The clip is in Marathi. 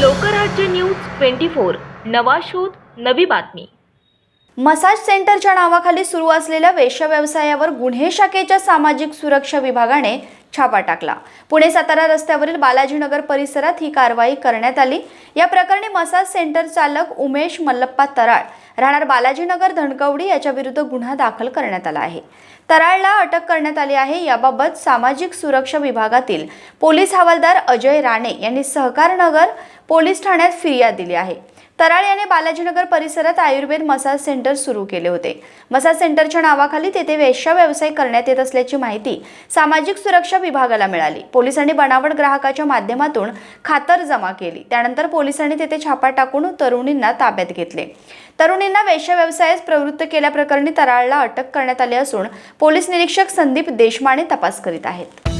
Lokrajya news twenty four. नवा शोध नवी बातमी. मसाज सेंटरच्या नावाखाली सुरू असलेल्या वेश्या व्यवसायावर गुन्हे शाखेच्या सामाजिक सुरक्षा विभागाने छापा टाकला. पुणे सातारा रस्त्यावरील बालाजीनगर परिसरात ही कारवाई करण्यात आली. या प्रकरणी मसाज सेंटर चालक उमेश मल्लप्पा तराळ राहणार बालाजीनगर धनकवडी याच्या विरुद्ध गुन्हा दाखल करण्यात आला आहे. तराळला अटक करण्यात आली आहे. याबाबत सामाजिक सुरक्षा विभागातील पोलीस हवालदार अजय राणे यांनी सहकारनगर पोलीस ठाण्यात फिर्याद दिली आहे. तराळ याने बालाजीनगर परिसरात आयुर्वेद मसाज सेंटर सुरू केले होते. मसाज सेंटरच्या नावाखाली तेथे वेश्या व्यवसाय करण्यात येत असल्याची माहिती सामाजिक सुरक्षा विभागाला मिळाली. पोलिसांनी बनावट ग्राहकाच्या माध्यमातून खातर जमा केली. त्यानंतर पोलिसांनी तेथे छापा टाकून तरुणींना ताब्यात घेतले. तरुणींना वेश्या व्यवसायास प्रवृत्त केल्याप्रकरणी तराळला अटक करण्यात आली असून पोलीस निरीक्षक संदीप देशमाने तपास करीत आहेत.